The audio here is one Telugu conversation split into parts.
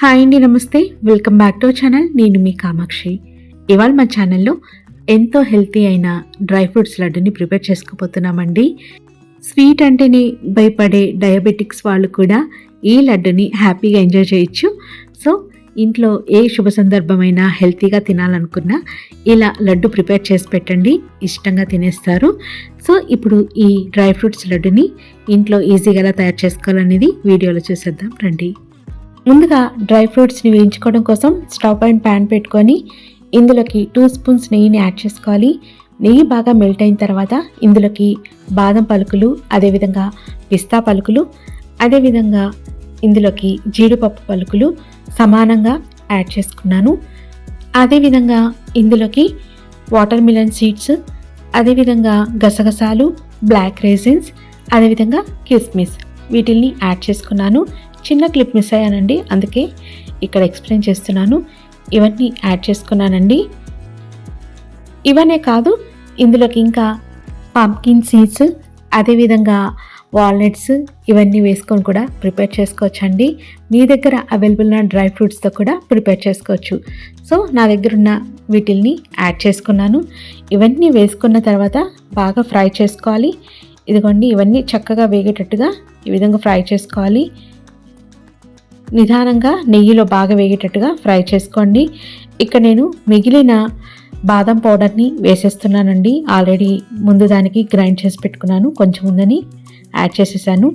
హాయ్ అండి నమస్తే. Welcome back to channel. నేను మీ కామాక్షి. ఇవాళ మా ఛానల్లో ఎంతో హెల్తీ అయిన డ్రై ఫ్రూట్స్ లడ్డుని ప్రిపేర్ చేసుకోబోతున్నామండి. స్వీట్ అంటేనే భయపడే డయాబెటిక్స్ వాళ్ళు కూడా ఈ లడ్డుని హ్యాపీగా ఎంజాయ్ చేయొచ్చు. సో ఇంట్లో ఏ శుభ సందర్భమైనా హెల్తీగా తినాలనుకున్నా ఇలా లడ్డు ప్రిపేర్ చేసి పెట్టండి. ఇష్టంగా తినేస్తారు. సో ఇప్పుడు ఈ డ్రై ఫ్రూట్స్ లడ్డుని ఇంట్లో ఈజీగా ఎలా తయారు చేసుకోవాలనేది వీడియోలో చూసేద్దాం. రండి. ముందుగా డ్రై ఫ్రూట్స్ని వేయించుకోవడం కోసం స్టవ్ అండ్ ప్యాన్ పెట్టుకొని ఇందులోకి టూ స్పూన్స్ నెయ్యిని యాడ్ చేసుకోవాలి. నెయ్యి బాగా మెల్ట్ అయిన తర్వాత ఇందులోకి బాదం పలుకులు అదేవిధంగా పిస్తా పలుకులు అదేవిధంగా ఇందులోకి జీడిపప్పు పలుకులు సమానంగా యాడ్ చేసుకున్నాను. అదేవిధంగా ఇందులోకి వాటర్ మిలన్ సీడ్స్ అదేవిధంగా గసగసాలు బ్లాక్ రేజిన్స్ అదేవిధంగా కిస్మిస్ వీటిల్ని యాడ్ చేసుకున్నాను. చిన్న క్లిప్ మిస్ అయ్యానండి. అందుకే ఇక్కడ ఎక్స్ప్లెయిన్ చేస్తున్నాను. ఇవన్నీ యాడ్ చేసుకున్నానండి. ఇవనే కాదు ఇందులోకి ఇంకా పంకిన్ సీడ్స్ అదేవిధంగా వాల్నట్స్ ఇవన్నీ వేసుకొని కూడా ప్రిపేర్ చేసుకోవచ్చండి. మీ దగ్గర అవైలబుల్ ఉన్న డ్రై ఫ్రూట్స్తో కూడా ప్రిపేర్ చేసుకోవచ్చు. సో నా దగ్గర ఉన్న వీటిల్ని యాడ్ చేసుకున్నాను. ఇవన్నీ వేసుకున్న తర్వాత బాగా ఫ్రై చేసుకోవాలి. ఇదిగోండి ఇవన్నీ చక్కగా వేగేటట్టుగా ఈ విధంగా ఫ్రై చేసుకోవాలి. నిదానంగా నెయ్యిలో బాగా వేగేటట్టుగా ఫ్రై చేసుకోండి. ఇక్కడ నేను మిగిలిన బాదం పౌడర్ని వేసేస్తున్నానండి. ఆల్రెడీ ముందు దానికి గ్రైండ్ చేసి పెట్టుకున్నాను. కొంచెం ఉందని యాడ్ చేసేసాను.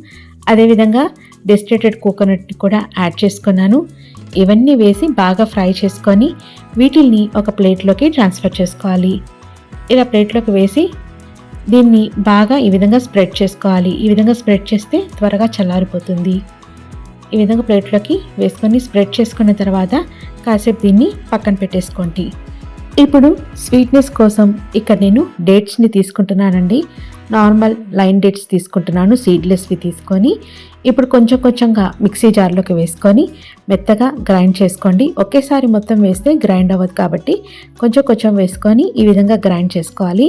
అదేవిధంగా డెస్టేటెడ్ కోకోనట్ని కూడా యాడ్ చేసుకున్నాను. ఇవన్నీ వేసి బాగా ఫ్రై చేసుకొని వీటిల్ని ఒక ప్లేట్లోకి ట్రాన్స్ఫర్ చేసుకోవాలి. ఇలా ప్లేట్లోకి వేసి దీన్ని బాగా ఈ విధంగా స్ప్రెడ్ చేసుకోవాలి. ఈ విధంగా స్ప్రెడ్ చేస్తే త్వరగా చల్లారిపోతుంది. ఈ విధంగా ప్లేట్లోకి వేసుకొని స్ప్రెడ్ చేసుకున్న తర్వాత కాసేపు దీన్ని పక్కన పెట్టేసుకోండి. ఇప్పుడు స్వీట్నెస్ కోసం ఇక్కడ నేను డేట్స్ని తీసుకుంటున్నానండి. నార్మల్ లైన్ డేట్స్ తీసుకుంటున్నాను సీడ్లెస్వి తీసుకొని. ఇప్పుడు కొంచెం కొంచెంగా మిక్సీ జార్లోకి వేసుకొని మెత్తగా గ్రైండ్ చేసుకోండి. ఒకేసారి మొత్తం వేస్తే గ్రైండ్ అవ్వదు కాబట్టి కొంచెం కొంచెం వేసుకొని ఈ విధంగా గ్రైండ్ చేసుకోవాలి.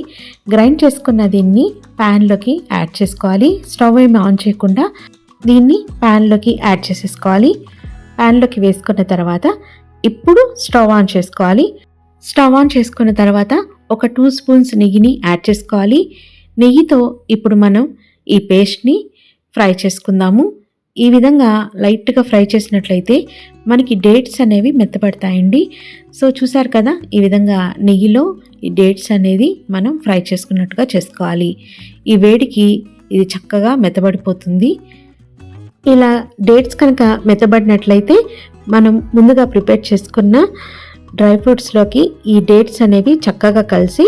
గ్రైండ్ చేసుకున్న దీన్ని ప్యాన్లోకి యాడ్ చేసుకోవాలి. స్టవ్ ఏమి ఆన్ చేయకుండా దీన్ని ప్యాన్లోకి యాడ్ చేసేసుకోవాలి. ప్యాన్లోకి వేసుకున్న తర్వాత ఇప్పుడు స్టవ్ ఆన్ చేసుకోవాలి. స్టవ్ ఆన్ చేసుకున్న తర్వాత ఒక టూ స్పూన్స్ నెయ్యిని యాడ్ చేసుకోవాలి. నెయ్యితో ఇప్పుడు మనం ఈ పేస్ట్ని ఫ్రై చేసుకుందాము. ఈ విధంగా లైట్గా ఫ్రై చేసినట్లయితే మనకి డేట్స్ అనేవి మెత్తపడతాయండి. సో చూసారు కదా ఈ విధంగా నెయ్యిలో ఈ డేట్స్ అనేది మనం ఫ్రై చేసుకున్నట్టుగా చేసుకోవాలి. ఈ వేడికి ఇది చక్కగా మెత్తబడిపోతుంది. ఇలా డేట్స్ కనుక మెత్తబడినట్లయితే మనం ముందుగా ప్రిపేర్ చేసుకున్న డ్రై ఫ్రూట్స్లోకి ఈ డేట్స్ అనేవి చక్కగా కలిసి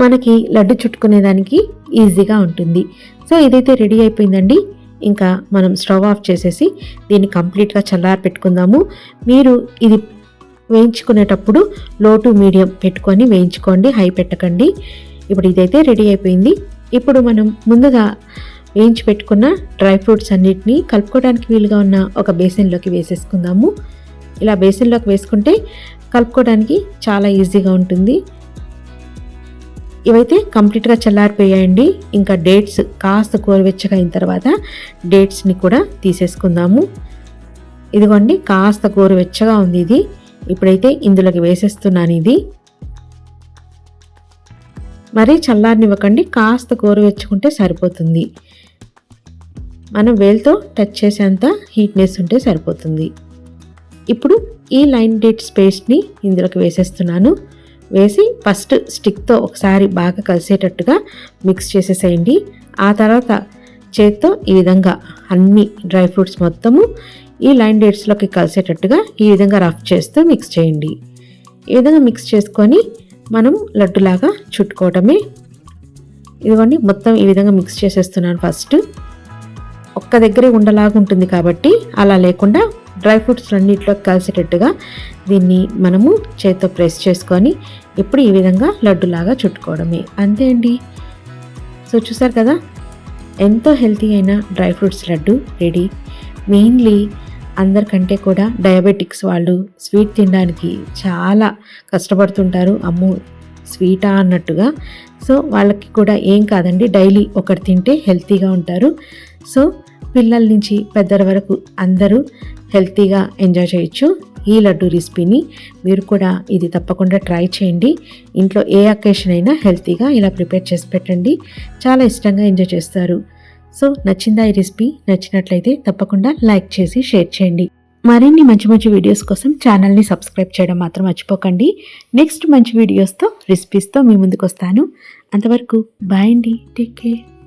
మనకి లడ్డు చుట్టుకునేదానికి ఈజీగా ఉంటుంది. సో ఇదైతే రెడీ అయిపోయిందండి. ఇంకా మనం స్టవ్ ఆఫ్ చేసేసి దీన్ని కంప్లీట్గా చల్లారి పెట్టుకుందాము. మీరు ఇది వేయించుకునేటప్పుడు లో టు మీడియం పెట్టుకొని వేయించుకోండి హై పెట్టకండి. ఇప్పుడు ఇదైతే రెడీ అయిపోయింది. ఇప్పుడు మనం ముందుగా వేయించి పెట్టుకున్న డ్రై ఫ్రూట్స్ అన్నిటినీ కలుపుకోవడానికి వీలుగా ఉన్న ఒక బేసిన్లోకి వేసేసుకుందాము. ఇలా బేసిన్లోకి వేసుకుంటే కలుపుకోవడానికి చాలా ఈజీగా ఉంటుంది. ఇవైతే కంప్లీట్గా చల్లారిపోయాయండి. ఇంకా డేట్స్ కాస్త గోరువెచ్చగా అయిన తర్వాత డేట్స్ని కూడా తీసేసుకుందాము. ఇదిగోండి కాస్త గోరువెచ్చగా ఉంది ఇది. ఇప్పుడైతే ఇందులోకి వేసేస్తున్నాను ఇది. మరీ చల్లారనివ్వకండి కాస్త గోరువెచ్చుకుంటే సరిపోతుంది. మనం వేల్తో టచ్ చేసేంత హీట్నెస్ ఉంటే సరిపోతుంది. ఇప్పుడు ఈ లైన్ డేట్స్ పేస్ట్ని ఇందులోకి వేసేస్తున్నాను. వేసి ఫస్ట్ స్టిక్తో ఒకసారి బాగా కలిసేటట్టుగా మిక్స్ చేసేసేయండి. ఆ తర్వాత చేత్తో ఈ విధంగా అన్ని డ్రై ఫ్రూట్స్ మొత్తము ఈ లైన్ డేట్స్లోకి కలిసేటట్టుగా ఈ విధంగా రఫ్ చేస్తూ మిక్స్ చేయండి. ఈ విధంగా మిక్స్ చేసుకొని మనం లడ్డులాగా చుట్టుకోవటమే. ఇదిగోండి మొత్తం ఈ విధంగా మిక్స్ చేసేస్తున్నాను ఫస్ట్ ఒక్క దగ్గరే ఉండలాగా ఉంటుంది కాబట్టి అలా లేకుండా డ్రై ఫ్రూట్స్ అన్నింటిలోకి కలిసేటట్టుగా దీన్ని మనము చేత్తో ప్రెస్ చేసుకొని ఇప్పుడు ఈ విధంగా లడ్డులాగా చుట్టుకోవడమే. అంతే అండి. సో చూసారు కదా? ఎంతో హెల్తీ అయిన dry fruits laddu ready. Mainly అందరికంటే కూడా డయాబెటిక్స్ వాళ్ళు స్వీట్ తినడానికి చాలా కష్టపడుతుంటారు. అమ్మో స్వీటా అన్నట్టుగా. సో వాళ్ళకి కూడా ఏం కాదండి డైలీ ఒకటి తింటే హెల్తీగా ఉంటారు. సో పిల్లల నుంచి పెద్దల వరకు అందరూ హెల్తీగా ఎంజాయ్ చేయొచ్చు. ఈ లడ్డు రెసిపీని మీరు కూడా ఇది తప్పకుండా ట్రై చేయండి. ఇంట్లో ఏ అకేషన్ అయినా హెల్తీగా ఇలా ప్రిపేర్ చేసి పెట్టండి. చాలా ఇష్టంగా ఎంజాయ్ చేస్తారు. సో నచ్చిందా ఈ రెసిపీ? నచ్చినట్లయితే తప్పకుండా లైక్ చేసి షేర్ చేయండి. మరిన్ని మంచి మంచి వీడియోస్ కోసం ఛానల్ని సబ్స్క్రైబ్ చేయడం మాత్రం మర్చిపోకండి. నెక్స్ట్ మంచి వీడియోస్తో రెసిపీస్తో మీ ముందుకు వస్తాను అంతవరకు బాయ్ అండి. Take care.